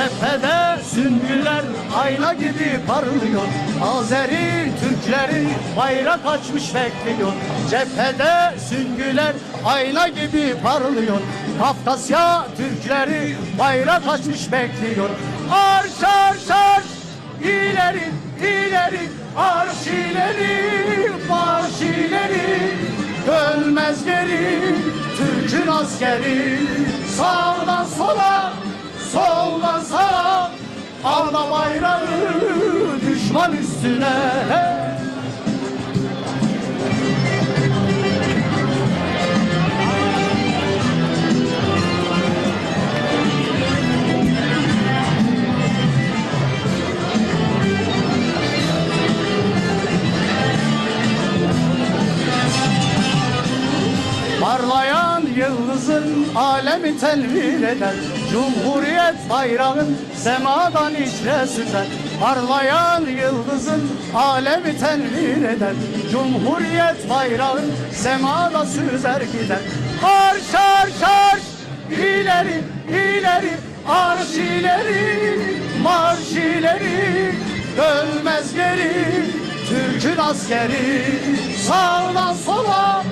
Cephede süngüler ayna gibi parlıyor. Azeri Türkleri bayrak açmış bekliyor. Cephede süngüler ayna gibi parlıyor. Kafkasya Türkleri bayrak açmış bekliyor. Arş arş arş! İleri ileri! Arş ileri marş ileri! Dönmez geri Türk'ün askeri! Sola Soldan sağa Alma bayrağı Düşman üstüne! Parlayan yıldızın alemi tenvir eder Cumhuriyet bayrağın semadan içre süzer Parlayan yıldızın alemi tenvir eder Cumhuriyet bayrağın semada süzer gider Arş arş arş ileri ileri arş ileri marş ileri Dönmez geri Türk'ün askeri. Sağdan sola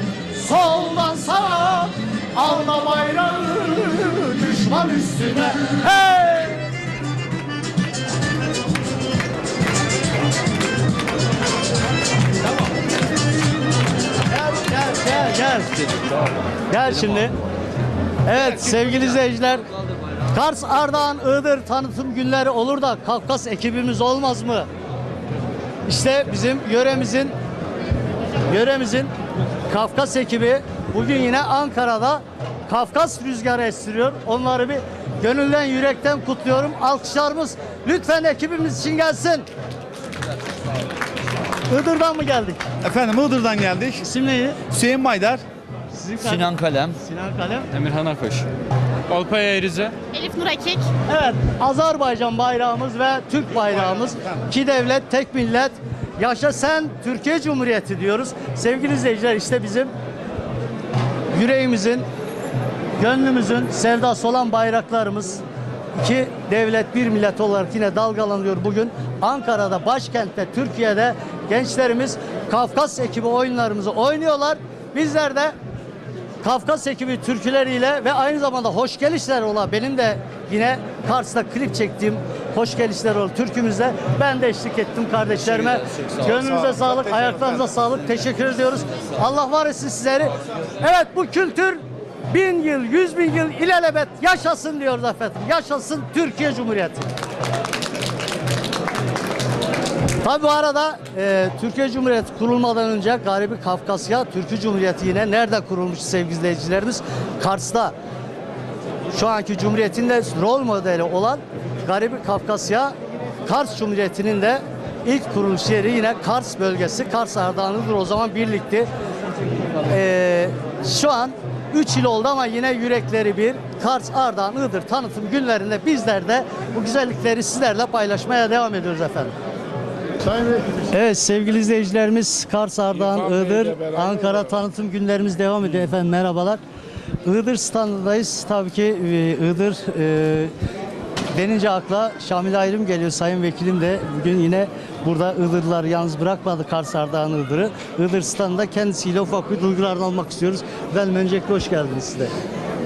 soldan sağa alma bayrağı düşman üstüne hey! Gel gel gel gel. Gel şimdi. Evet sevgili izleyiciler. Kars, Ardahan, Iğdır tanıtım günleri olur da Kafkas ekibimiz olmaz mı? İşte bizim yöremizin yöremizin Kafkas ekibi bugün yine Ankara'da Kafkas rüzgarı estiriyor. Onları bir gönülden yürekten kutluyorum. Alkışlarımız lütfen ekibimiz için gelsin. Iğdır'dan mı geldik? Efendim Iğdır'dan geldik. İsim neydi? Hüseyin Baydar. Sizin Sinan Kalem. Sinan Kalem. Emirhan Akoş. Alpay Erize. Elif Nur Akik. Evet, Azerbaycan bayrağımız ve Türk bayrağımız. İki devlet, tek millet. Yaşa sen Türkiye Cumhuriyeti diyoruz. Sevgili izleyiciler işte bizim yüreğimizin, gönlümüzün sevdası olan bayraklarımız. İki devlet, bir millet olarak yine dalgalanıyor bugün. Ankara'da, başkentte, Türkiye'de gençlerimiz Kafkas ekibi oyunlarımızı oynuyorlar. Bizler de Kafkas ekibi türküleriyle ve aynı zamanda hoş gelişler ola benim de yine Kars'ta klip çektiğim hoş gelişler olan türkümüzle ben de eşlik ettim kardeşlerime. Gönlünüze sağlık, ayaklarınıza sağlık. Teşekkür ediyoruz. Allah var etsin sizleri. Evet bu kültür bin yıl, yüz bin yıl ilelebet yaşasın diyoruz efendim. Yaşasın Türkiye Cumhuriyeti. Tabi bu arada e, Türkiye Cumhuriyeti kurulmadan önce Garibi Kafkasya Türkiye Cumhuriyeti yine nerede kurulmuş sevgili izleyicilerimiz? Kars'ta. Şu anki Cumhuriyet'in de rol modeli olan Garibi Kafkasya Kars Cumhuriyeti'nin de ilk kuruluş yeri yine Kars bölgesi. Kars Ardahan'ıdır o zaman birlikti. E, şu an 3 yıl oldu ama yine yürekleri bir. Kars, Ardahan, tanıtım günlerinde bizler de bu güzellikleri sizlerle paylaşmaya devam ediyoruz efendim. Evet sevgili izleyicilerimiz Kars, Ardahan, Iğdır, Ankara tanıtım günlerimiz devam ediyor efendim merhabalar. Iğdır standındayız. Tabii ki e, Iğdır e, denince akla Şamil Ayrım geliyor. Sayın Vekilim de bugün yine burada Iğdırlılar yalnız bırakmadı Kars, Ardahan, Iğdır'ı. Iğdır standında kendisiyle ufak bir duygularını almak istiyoruz. Efendim öncelikle hoş geldiniz size.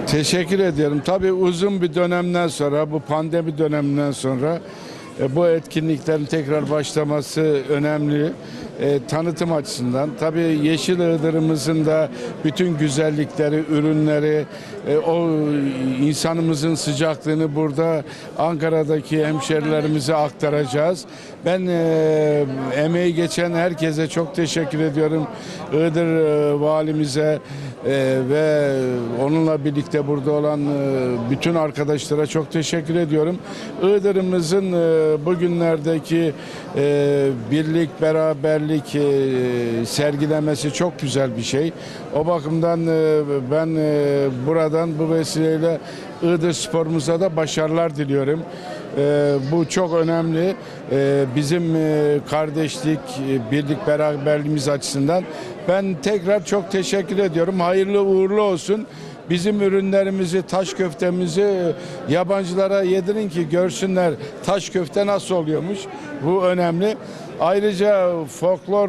Teşekkür ediyorum. Tabii uzun bir dönemden sonra, bu pandemi döneminden sonra bu etkinliklerin tekrar başlaması önemli. E, tanıtım açısından. Tabii Yeşil Iğdır'ımızın da bütün güzellikleri, ürünleri, e, o insanımızın sıcaklığını burada Ankara'daki hemşerilerimize aktaracağız. Ben e, emeği geçen herkese çok teşekkür ediyorum. Iğdır e, valimize e, ve onunla birlikte burada olan e, bütün arkadaşlara çok teşekkür ediyorum. Iğdır'ımızın e, bugünlerdeki e, birlik, beraberlik e, sergilemesi çok güzel bir şey. O bakımdan e, ben e, buradan bu vesileyle Iğdır sporumuza da başarılar diliyorum. E, bu çok önemli. E, bizim e, kardeşlik, e, birlik, beraberliğimiz açısından. Ben tekrar çok teşekkür ediyorum. Hayırlı uğurlu olsun. Bizim ürünlerimizi, taş köftemizi yabancılara yedirin ki görsünler taş köfte nasıl oluyormuş. Bu önemli. Ayrıca folklor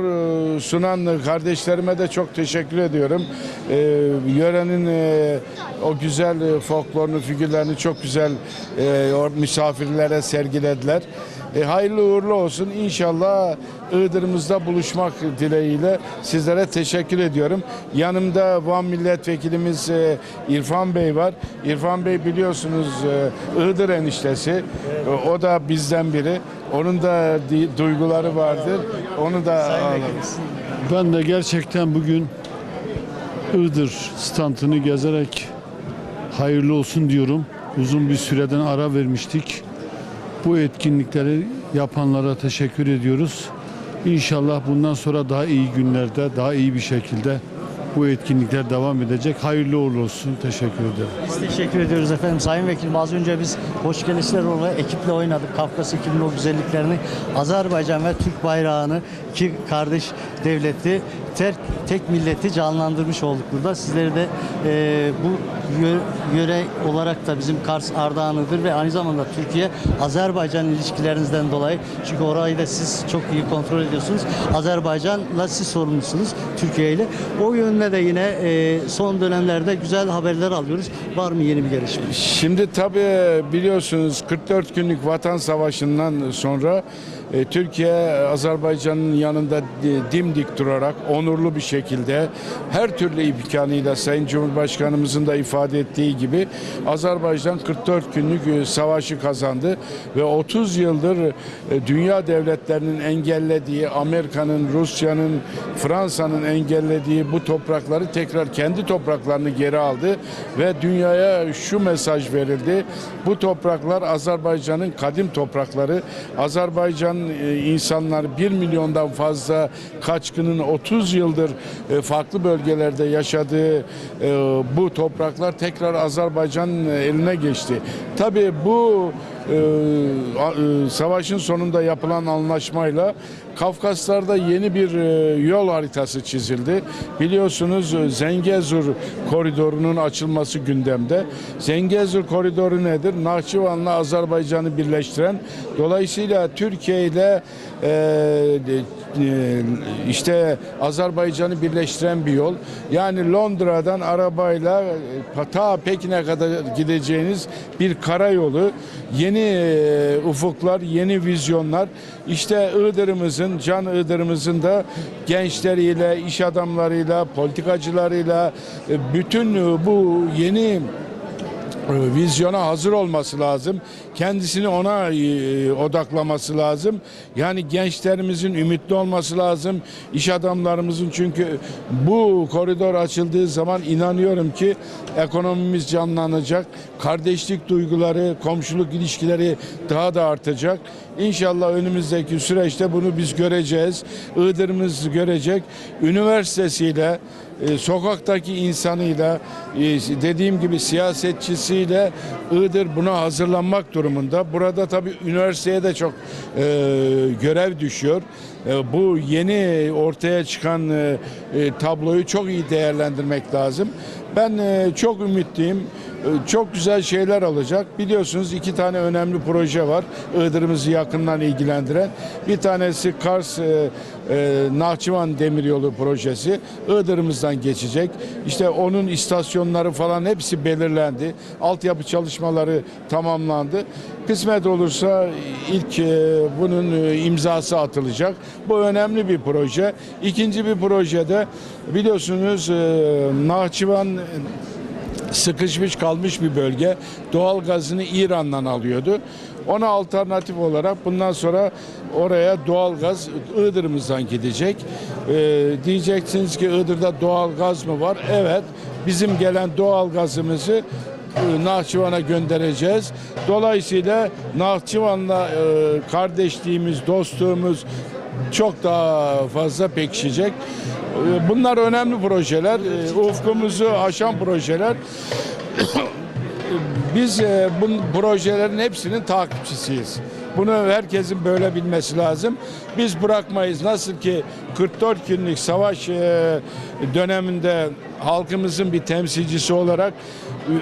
e, sunan kardeşlerime de çok teşekkür ediyorum. E, yörenin e, o güzel e, folklorunu, figürlerini çok güzel e, misafirlere sergilediler. E, hayırlı uğurlu olsun. İnşallah Iğdır'ımızda buluşmak dileğiyle sizlere teşekkür ediyorum. Yanımda Van Milletvekilimiz e, İrfan Bey var. İrfan Bey biliyorsunuz e, Iğdır eniştesi. E, o da bizden biri. Onun da di- duyguları vardır. Onu da alalım. Ben de gerçekten bugün Iğdır standını gezerek hayırlı olsun diyorum. Uzun bir süreden ara vermiştik. Bu etkinlikleri yapanlara teşekkür ediyoruz. İnşallah bundan sonra daha iyi günlerde, daha iyi bir şekilde bu etkinlikler devam edecek. Hayırlı uğurlu olsun. Teşekkür ederim. Biz teşekkür ediyoruz efendim. Sayın Vekilim az önce biz Hoş Gelişler olarak ekiple oynadık. Kafkas ekibinin o güzelliklerini, Azerbaycan ve Türk bayrağını iki kardeş devleti tek, tek milleti canlandırmış olduk burada. Sizleri de e, bu yöre olarak da bizim Kars Ardahan'ıdır ve aynı zamanda Türkiye Azerbaycan ilişkilerinizden dolayı çünkü orayı da siz çok iyi kontrol ediyorsunuz. Azerbaycan'la siz sorumlusunuz Türkiye ile. O yönde de yine e, son dönemlerde güzel haberler alıyoruz. Var mı yeni bir gelişme? Şimdi tabii biliyorsunuz 44 günlük vatan savaşından sonra e, Türkiye Azerbaycan'ın yanında di- dimdik durarak onurlu bir şekilde her türlü imkanıyla Sayın Cumhurbaşkanımızın da ifade ettiği gibi Azerbaycan 44 günlük e, savaşı kazandı ve 30 yıldır e, dünya devletlerinin engellediği Amerika'nın, Rusya'nın, Fransa'nın engellediği bu toprakları tekrar kendi topraklarını geri aldı ve dünyaya şu mesaj verildi. Bu topraklar Azerbaycan'ın kadim toprakları. Azerbaycan e, insanlar 1 milyondan fazla kaçkının 30 yıldır farklı bölgelerde yaşadığı bu topraklar tekrar Azerbaycan eline geçti. Tabii bu e, e, savaşın sonunda yapılan anlaşmayla Kafkaslar'da yeni bir e, yol haritası çizildi. Biliyorsunuz e, Zengezur koridorunun açılması gündemde. Zengezur koridoru nedir? Nahçıvan'la Azerbaycan'ı birleştiren, dolayısıyla Türkiye ile e, işte Azerbaycan'ı birleştiren bir yol. Yani Londra'dan arabayla ta Pekin'e kadar gideceğiniz bir karayolu. Yeni ufuklar, yeni vizyonlar. İşte Iğdır'ımızın, Can Iğdır'ımızın da gençleriyle, iş adamlarıyla, politikacılarıyla e, bütün bu yeni e, vizyona hazır olması lazım. Kendisini ona e, odaklaması lazım. Yani gençlerimizin ümitli olması lazım. İş adamlarımızın çünkü bu koridor açıldığı zaman inanıyorum ki ekonomimiz canlanacak. Kardeşlik duyguları, komşuluk ilişkileri daha da artacak. İnşallah önümüzdeki süreçte bunu biz göreceğiz. Iğdır'ımız görecek. Üniversitesiyle, e, sokaktaki insanıyla, e, dediğim gibi siyasetçisiyle Iğdır buna hazırlanmak durumunda. Burada tabii üniversiteye de çok e, görev düşüyor. Bu yeni ortaya çıkan tabloyu çok iyi değerlendirmek lazım. Ben çok ümitliyim. E, Çok güzel şeyler olacak. Biliyorsunuz iki tane önemli proje var. Iğdır'ımızı yakından ilgilendiren. Bir tanesi Kars e, e, Nahçıvan Demiryolu projesi. Iğdır'ımızdan geçecek. İşte onun istasyonları falan hepsi belirlendi. Altyapı çalışmaları tamamlandı. Kısmet olursa ilk e, bunun e, imzası atılacak. Bu önemli bir proje. İkinci bir projede biliyorsunuz e, Nahçıvan sıkışmış kalmış bir bölge. Doğal gazını İran'dan alıyordu. Ona alternatif olarak bundan sonra oraya doğal gaz Iğdır'ımızdan gidecek. Ee, diyeceksiniz ki Iğdır'da doğal gaz mı var? Evet. Bizim gelen doğal gazımızı e, Nahçıvan'a göndereceğiz. Dolayısıyla Nahçıvan'la e, kardeşliğimiz, dostluğumuz çok daha fazla pekişecek. E, Bunlar önemli projeler. E, Ufkumuzu aşan projeler. Biz e, bu projelerin hepsinin takipçisiyiz. Bunu herkesin böyle bilmesi lazım. Biz bırakmayız. Nasıl ki 44 günlük savaş e, döneminde halkımızın bir temsilcisi olarak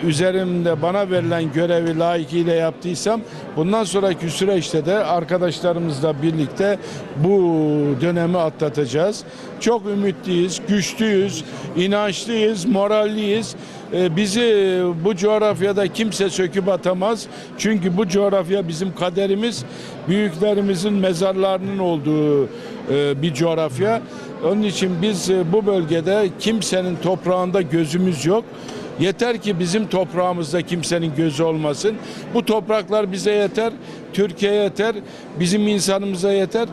üzerimde bana verilen görevi layıkıyla yaptıysam bundan sonraki süreçte de arkadaşlarımızla birlikte bu dönemi atlatacağız. Çok ümitliyiz, güçlüyüz, inançlıyız, moralliyiz. E, Bizi bu coğrafyada kimse söküp atamaz. Çünkü bu coğrafya bizim kaderimiz, büyüklerimizin mezarlarının olduğu e, bir coğrafya. Onun için biz e, bu bölgede kimsenin toprağında gözümüz yok. Yeter ki bizim toprağımızda kimsenin gözü olmasın. Bu topraklar bize yeter, Türkiye yeter, bizim insanımıza yeter.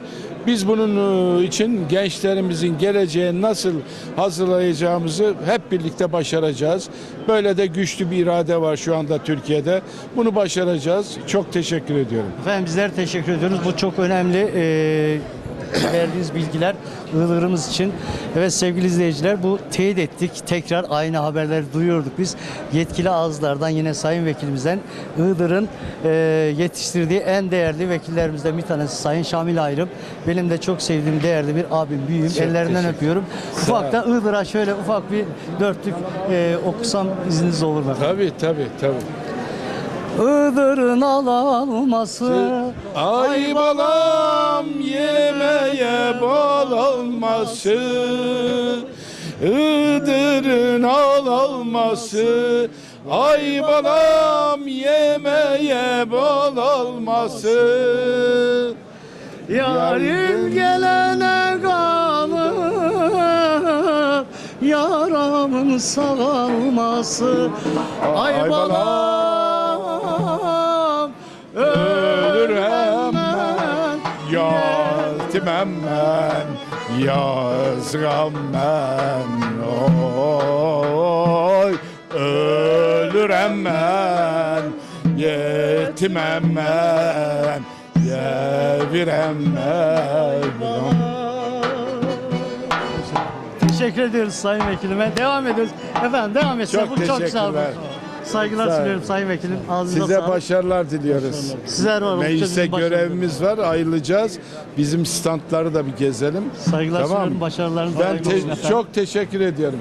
Biz bunun e, için gençlerimizin geleceğini nasıl hazırlayacağımızı hep birlikte başaracağız. Böyle de güçlü bir irade var şu anda Türkiye'de. Bunu başaracağız. Çok teşekkür ediyorum. Efendim bizler teşekkür ediyoruz. Bu çok önemli e, verdiğiniz bilgiler Iğdır'ımız için. Evet sevgili izleyiciler bu teyit ettik. Tekrar aynı haberleri duyuyorduk biz. Yetkili ağızlardan yine Sayın Vekilimizden Iğdır'ın e, yetiştirdiği en değerli vekillerimizden bir tanesi Sayın Şamil Ayrım. Benim de çok sevdiğim değerli bir abim, büyüğüm. Ellerinden öpüyorum. Ufak da Iğdır'a şöyle ufak bir dörtlük e, okusam izniniz olur mu? Tabii tabii tabii. Iğdır'ın al alması alması Iğdır'ın al alması Ay balam yemeye bal alması. Yarim gelene kalır Yaramın sağalması Ay balam Yazgam ben Oy Ölür hemen Yetim hemen Yevir hemen Teşekkür ediyoruz Sayın Vekilime. Devam ediyoruz. Efendim devam etsin. Çok Bu çok güzel. bu. teşekkürler. Saygılar Sağ sunuyorum Sayın Vekilim. Ağzınıza Size sağlık. başarılar diliyoruz. Sizler var. Başarılarımız. görevimiz var, ayrılacağız. Bizim standları da bir gezelim. Saygılar Tamam. sunuyorum. Başarılarınız Ben te- çok teşekkür ediyorum.